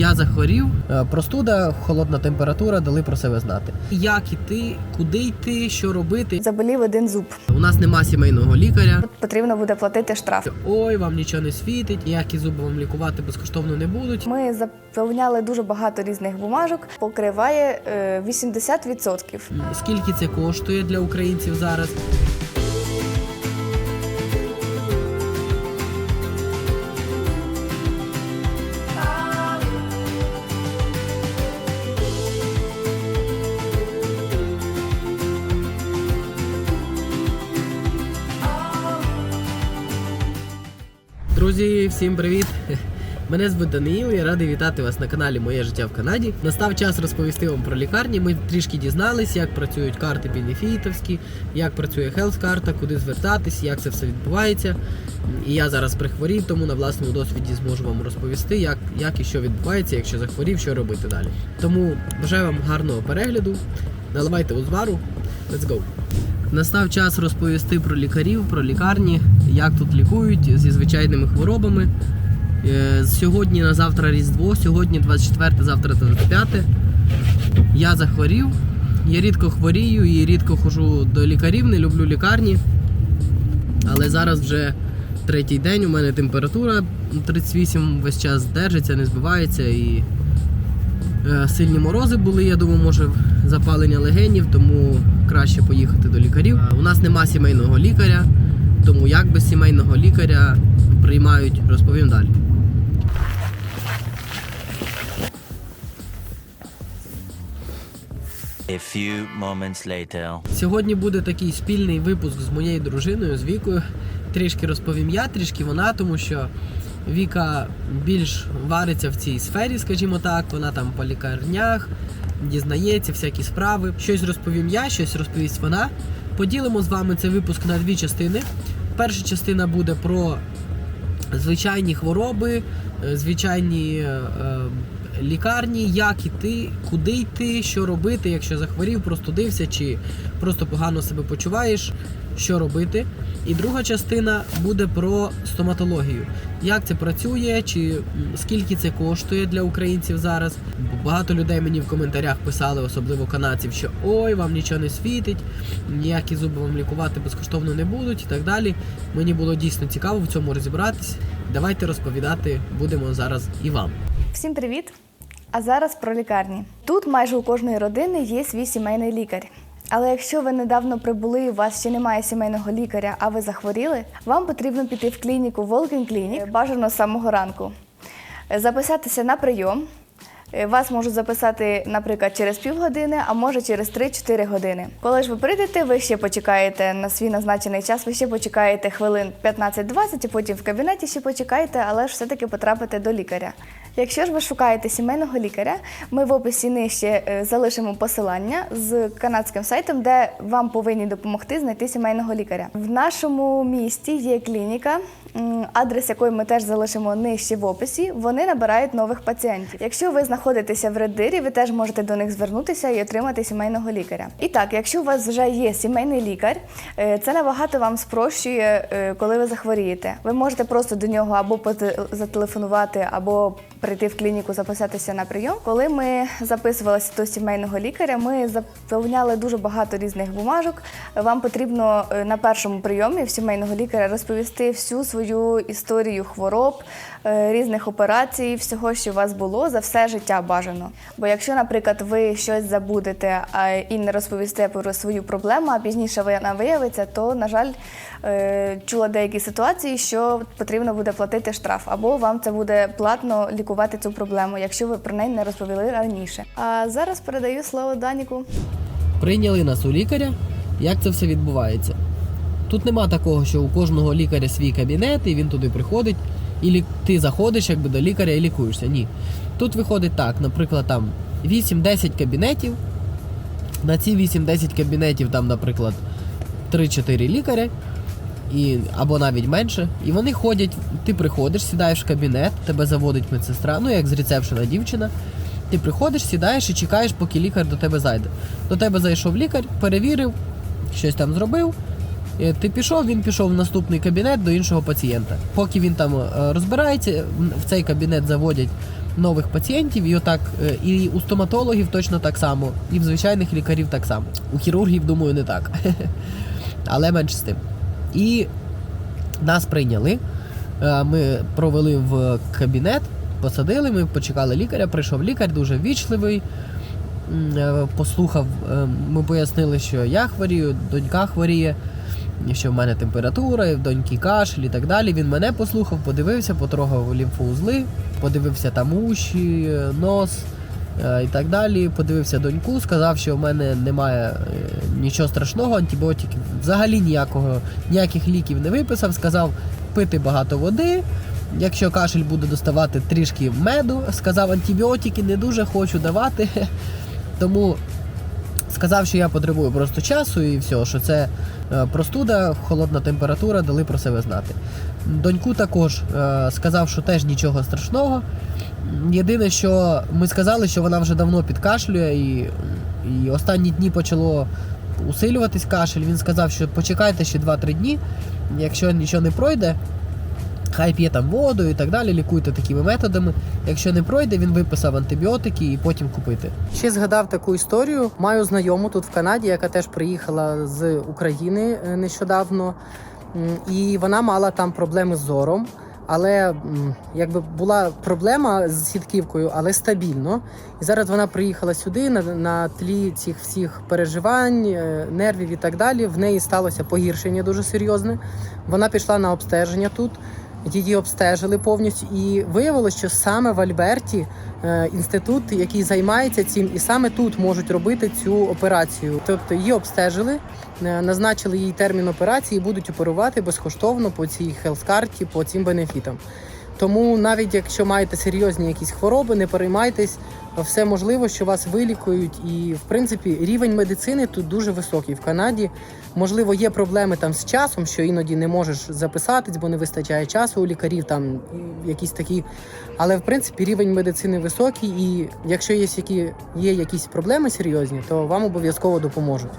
Я захворів, е, простуда, холодна температура дали про себе знати. Як іти, куди йти, що робити? Заболів один зуб. У нас нема сімейного лікаря. Потрібно буде платити штраф. Ой, вам нічого не світить, ніякі зуби вам лікувати безкоштовно не будуть. Ми заповняли дуже багато різних бумажок, покриває е, 80%. Скільки це коштує для українців зараз? Друзі, всім привіт! Мене звуть Даниїл, я радий вітати вас на каналі Моє життя в Канаді. Настав час розповісти вам про лікарні. Ми трішки дізнались, як працюють карти бенефітовські, як працює хелс-карта, куди звертатись, як це все відбувається. І я зараз прихворів, тому на власному досвіді зможу вам розповісти, як, як і що відбувається, якщо захворів, що робити далі. Тому бажаю вам гарного перегляду. Наливайте узвару. Let's go! Настав час розповісти про лікарів, про лікарні, як тут лікують зі звичайними хворобами. Е, Сьогодні на завтра Різдво, сьогодні 24, завтра 25. Я захворів. Я рідко хворію і рідко ходжу до лікарів, не люблю лікарні. Але зараз вже третій день, у мене температура 38 весь час держиться, не збивається і е, сильні морози були. Я думаю, може запалення легенів, тому краще поїхати до лікарів. Е, У нас нема сімейного лікаря, тому як без сімейного лікаря приймають, розповім далі. A few moments later. Сьогодні буде такий спільний випуск з моєю дружиною, з Вікою. Трішки розповім я, трішки вона, тому що Віка більш вариться в цій сфері, скажімо так. Вона там по лікарнях дізнається всякі справи. Щось розповім я, щось розповість вона. Поділимо з вами цей випуск на дві частини. Перша частина буде про звичайні хвороби, е, звичайні е, е, лікарні, як іти, куди йти, що робити, якщо захворів, простудився чи просто погано себе почуваєш, що робити. І друга частина буде про стоматологію. Як це працює, чи скільки це коштує для українців зараз? Багато людей мені в коментарях писали, особливо канадців, що ой, вам нічого не світить, ніякі зуби вам лікувати безкоштовно не будуть і так далі. Мені було дійсно цікаво в цьому розібратись. Давайте розповідати будемо зараз і вам. Всім привіт! А зараз про лікарні. Тут майже у кожної родини є свій сімейний лікар. Але якщо ви недавно прибули, у вас ще немає сімейного лікаря, а ви захворіли, вам потрібно піти в клініку Волкін Clinic, бажано з самого ранку, записатися на прийом. Е, Вас можуть записати, наприклад, через півгодини, а може через 3-4 години. Коли ж ви прийдете, ви ще почекаєте на свій назначений час, ви ще почекаєте хвилин 15-20, і потім в кабінеті ще почекаєте, але ж все-таки потрапите до лікаря. Якщо ж ви шукаєте сімейного лікаря, ми в описі нижче е, залишимо посилання з канадським сайтом, де вам повинні допомогти знайти сімейного лікаря. В нашому місті є клініка, адрес якої ми теж залишимо нижче в описі. Вони набирають нових пацієнтів. Якщо ви знаходитеся в Реддирі, ви теж можете до них звернутися і отримати сімейного лікаря. І так, якщо у вас вже є сімейний лікар, е, це набагато вам спрощує, е, коли ви захворієте. Ви можете просто до нього або зателефонувати, або прийти в клініку, записатися на прийом. Коли ми записувалися до сімейного лікаря, ми заповняли дуже багато різних бумажок. Вам потрібно е, на першому прийомі в сімейного лікаря розповісти всю свою історію хвороб, е, різних операцій, всього, що у вас було за все життя бажано. Бо якщо, наприклад, ви щось забудете і не розповісте про свою проблему, а пізніше вона виявиться, то, на жаль, е, чула деякі ситуації, що потрібно буде платити штраф, або вам це буде платно лікувати цю проблему, якщо ви про неї не розповіли раніше. А зараз передаю слово Даніку. Прийняли нас у лікаря. Як це все відбувається? Тут нема такого, що у кожного лікаря свій кабінет, і він туди приходить, і ти заходиш якби до лікаря і лікуєшся. Ні. Тут виходить так, наприклад, там 8-10 кабінетів. На ці 8-10 кабінетів, там, наприклад, 3-4 лікаря, і, або навіть менше. І вони ходять, ти приходиш, сідаєш в кабінет, тебе заводить медсестра, ну як з рецепшена дівчина. Ти приходиш, сідаєш і чекаєш, поки лікар до тебе зайде. До тебе зайшов лікар, перевірив, щось там зробив. Е, Ти пішов, він пішов в наступний кабінет до іншого пацієнта. Поки він там е, розбирається, в цей кабінет заводять нових пацієнтів, і отак е, і у стоматологів точно так само, і в звичайних лікарів так само. У хірургів, думаю, не так. Але менш з тим. І нас прийняли. Ми провели в кабінет, посадили, ми почекали лікаря. Прийшов лікар, дуже ввічливий. Послухав, е, ми пояснили, що я хворію, донька хворіє, що в мене температура, в доньки кашель і так далі. Він мене послухав, подивився, потрогав лімфоузли, подивився там уші, нос е, і так далі. Подивився доньку, сказав, що в мене немає е, нічого страшного, антибіотиків, взагалі ніякого, ніяких ліків не виписав. Сказав пити багато води. Якщо кашель буде доставати трішки меду, сказав антибіотики не дуже хочу давати. Тому сказав, що я потребую просто часу і все, що це е, простуда, холодна температура, дали про себе знати. Доньку також е, сказав, що теж нічого страшного. Єдине, що ми сказали, що вона вже давно підкашлює, і, і останні дні почало усилюватись кашель. Він сказав, що почекайте ще 2-3 дні, якщо нічого не пройде. Хай п'є там воду і так далі, лікуйте такими методами. Якщо не пройде, він виписав антибіотики і потім купити. Ще згадав таку історію. Маю знайому тут в Канаді, яка теж приїхала з України е, нещодавно, і вона мала там проблеми з зором. Але якби була проблема з сітківкою, але стабільно. І зараз вона приїхала сюди на, на тлі цих всіх переживань, е, нервів і так далі. В неї сталося погіршення дуже серйозне. Вона пішла на обстеження тут. Її обстежили повністю, і виявилося, що саме в Альберті е, інститут, який займається цим, і саме тут можуть робити цю операцію. Тобто її обстежили, е, назначили їй термін операції, і будуть оперувати безкоштовно по цій хелскарті, по цим бенефітам. Тому навіть якщо маєте серйозні якісь хвороби, не переймайтесь, все можливо, що вас вилікують. І в принципі рівень медицини тут дуже високий в Канаді. Можливо, є проблеми там з часом, що іноді не можеш записатись, бо не вистачає часу у лікарів, там якісь такі. Але в принципі рівень медицини високий, і якщо є які є якісь проблеми серйозні, то вам обов'язково допоможуть.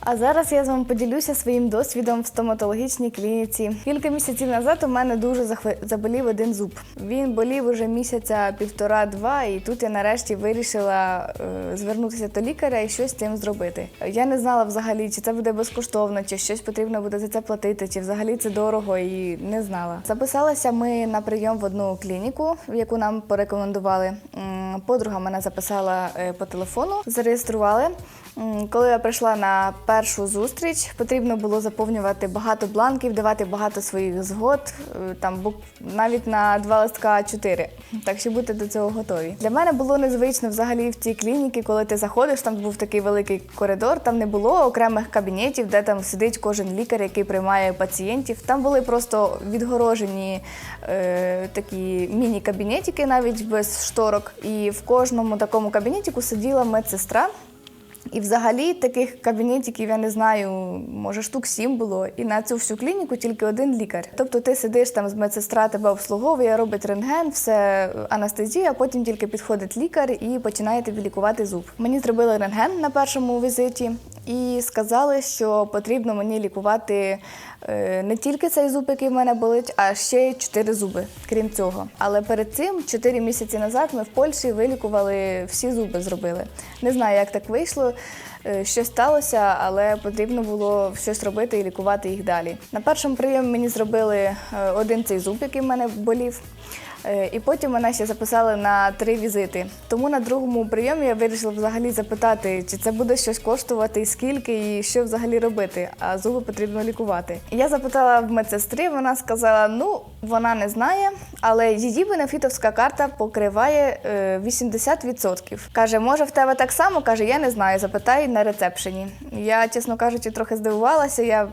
А зараз я з вами поділюся своїм досвідом в стоматологічній клініці. Кілька місяців назад у мене дуже захве- заболів один зуб. Він болів уже місяця півтора-два, і тут я нарешті вирішила е, звернутися до лікаря і щось з цим зробити. Я не знала взагалі, чи це буде безкоштовно, чи щось потрібно буде за це платити, чи взагалі це дорого, і не знала. Записалася ми на прийом в одну клініку, яку нам порекомендували. Подруга мене записала е, по телефону, зареєстрували. Коли я прийшла на першу зустріч, потрібно було заповнювати багато бланків, давати багато своїх згод, е, там навіть на два листка А4. Так що будьте до цього готові. Для мене було незвично взагалі в цій клініці, коли ти заходиш, там був такий великий коридор, там не було окремих кабінетів, де там сидить кожен лікар, який приймає пацієнтів. Там були просто відгорожені е, такі міні-кабінетики, навіть без шторок. І в кожному такому кабінетику сиділа медсестра. І взагалі таких кабінетиків я не знаю, може штук сім було, і на цю всю клініку тільки один лікар. Тобто ти сидиш там з медсестра, тебе обслуговує, робить рентген, все анестезія, потім тільки підходить лікар і починає тобі лікувати зуб. Мені зробили рентген на першому візиті і сказали, що потрібно мені лікувати е, не тільки цей зуб, який в мене болить, а ще й чотири зуби, крім цього. Але перед цим, чотири місяці назад, ми в Польщі вилікували всі зуби, зробили. Не знаю, як так вийшло. е, Що сталося, але потрібно було щось робити і лікувати їх далі. На першому прийомі мені зробили е, один цей зуб, який в мене болів. Е, І потім мене ще записали на три візити. Тому на другому прийомі я вирішила взагалі запитати, чи це буде щось коштувати, і скільки, і що взагалі робити. А зуби потрібно лікувати. Я запитала в медсестри, вона сказала: ну вона не знає, але її бенефітовська карта покриває е, 80%. Каже, може в тебе так само? Каже, я не знаю. Запитай на рецепшені. Я, чесно кажучи, трохи здивувалася. Я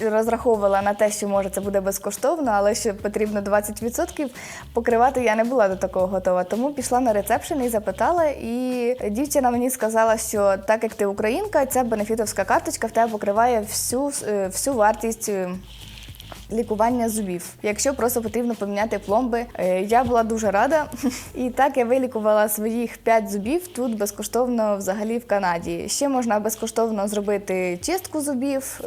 розраховувала на те, що може це буде безкоштовно, але що потрібно 20% покривати я не була до такого готова. Тому пішла на рецепшн і запитала. І дівчина мені сказала, що так як ти українка, ця бенефітовська карточка в тебе покриває всю, е, всю вартість. Е, Лікування зубів, якщо просто потрібно поміняти пломби. Е, Я була дуже рада. І так я вилікувала своїх 5 зубів тут безкоштовно взагалі в Канаді. Ще можна безкоштовно зробити чистку зубів.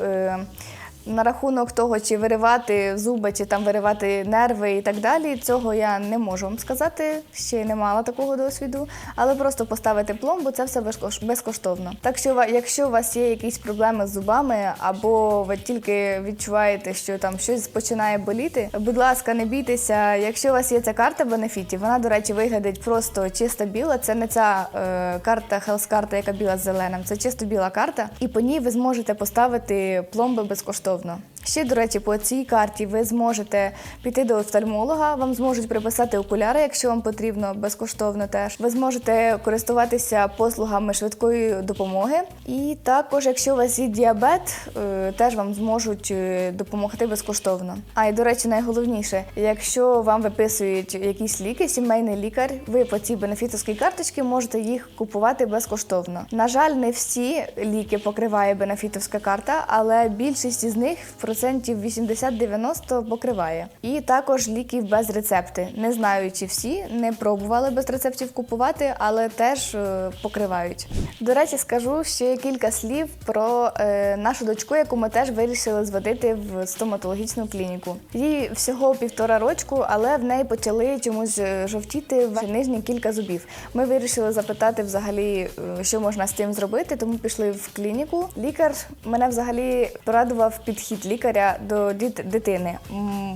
На рахунок того, чи виривати зуби, чи там виривати нерви і так далі, цього я не можу вам сказати. Ще й не мала такого досвіду. Але просто поставити пломбу це все безкош- безкоштовно. Так що, якщо у вас є якісь проблеми з зубами, або ви тільки відчуваєте, що там щось починає боліти, будь ласка, не бійтеся. Якщо у вас є ця карта бенефітів, вона, до речі, виглядить просто чисто біла. Це не ця е, карта Health карта, яка біла з зеленим. Це чисто біла карта, і по ній ви зможете поставити пломби безкоштовно безкоштовно. Ще, до речі, по цій карті ви зможете піти до офтальмолога, вам зможуть приписати окуляри, якщо вам потрібно, безкоштовно теж. Ви зможете користуватися послугами швидкої допомоги. І також, якщо у вас є діабет, е, теж вам зможуть е, допомогти безкоштовно. А і до речі, найголовніше, якщо вам виписують якісь ліки, сімейний лікар, ви по цій бенефітовській карточці можете їх купувати безкоштовно. На жаль, не всі ліки покриває бенефітовська карта, але більшість із них процентів 80-90 покриває. І також ліків без рецепти. Не знаю, чи всі не пробували без рецептів купувати, але теж е, покривають. До речі, скажу ще кілька слів про е, нашу дочку, яку ми теж вирішили зводити в стоматологічну клініку. Їй всього півтора рочку, але в неї почали чомусь е, жовтіти в нижні кілька зубів. Ми вирішили запитати взагалі, е, що можна з цим зробити, тому пішли в клініку. Лікар мене взагалі порадував підхід лікаря до дитини.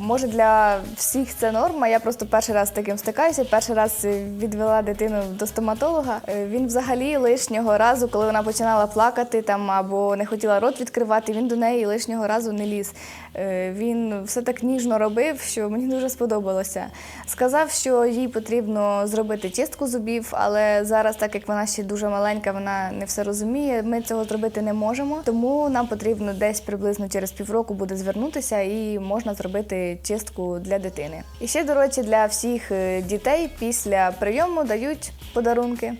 Може для всіх це норма. Я просто перший раз з таким стикаюся. Перший раз е, відвела дитину до стоматолога. Е, Він взагалі лишнього разу, коли вона починала плакати там або не хотіла рот відкривати, він до неї лишнього разу не ліз. Е, Він все так ніжно робив, що мені дуже сподобалося. Сказав, що їй потрібно зробити чистку зубів, але зараз, так як вона ще дуже маленька, вона не все розуміє. Ми цього зробити не можемо. Тому нам потрібно десь приблизно через півроку буде звернутися і можна зробити чистку для дитини. І ще, до речі, для всіх е, дітей після прийому дають подарунки.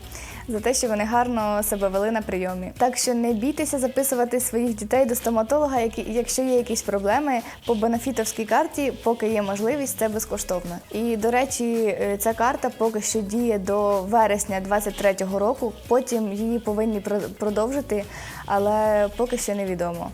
За те, що вони гарно себе вели на прийомі. Так що не бійтеся записувати своїх дітей до стоматолога, які, якщо є якісь проблеми по бенефітовській карті, поки є можливість, це безкоштовно. І до речі, е, ця карта поки що діє до вересня 23-го року. Потім її повинні про- продовжити, але поки що невідомо.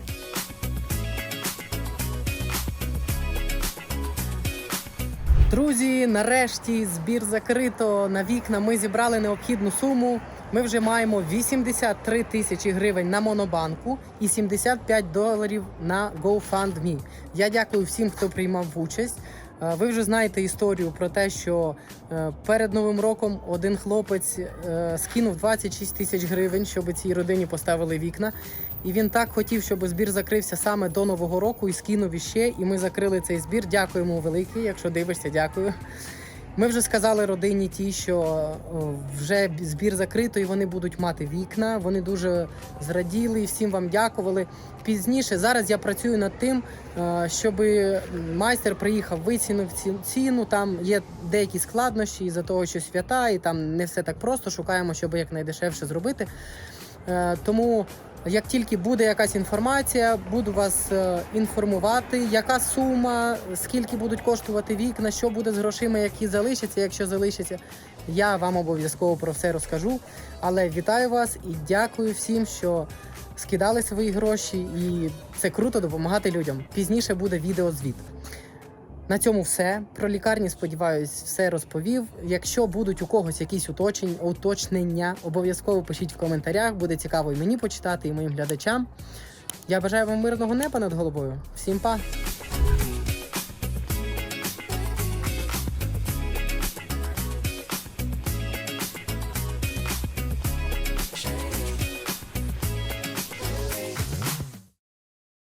Друзі, нарешті збір закрито на вікна. Ми зібрали необхідну суму. Ми вже маємо 83 тисячі гривень на монобанку і 75 доларів на GoFundMe. Я дякую всім, хто приймав участь. Е, Ви вже знаєте історію про те, що е, перед новим роком один хлопець е, скинув 26 тисяч гривень, щоб цій родині поставили вікна. І він так хотів, щоб збір закрився саме до нового року і скинув іще. І ми закрили цей збір. Дякуємо велике. Якщо дивишся, дякую. Ми вже сказали родині ті, що вже збір закрито і вони будуть мати вікна. Вони дуже зраділи і всім вам дякували. Пізніше зараз я працюю над тим, е, щоб майстер приїхав, вицінив ціну. Там є деякі складнощі із-за того, що свята, і там не все так просто. Шукаємо, щоб якнайдешевше зробити. Е, Тому як тільки буде якась інформація, буду вас е, інформувати, яка сума, скільки будуть коштувати вікна, що буде з грошима, які залишаться. Якщо залишаться, я вам обов'язково про все розкажу. Але вітаю вас і дякую всім, що скидали свої гроші, і це круто допомагати людям. Пізніше буде відеозвіт. На цьому все. Про лікарні, сподіваюсь, все розповів. Якщо будуть у когось якісь уточень, уточнення, обов'язково пишіть в коментарях. Буде цікаво і мені почитати, і моїм глядачам. Я бажаю вам мирного неба над головою. Всім па!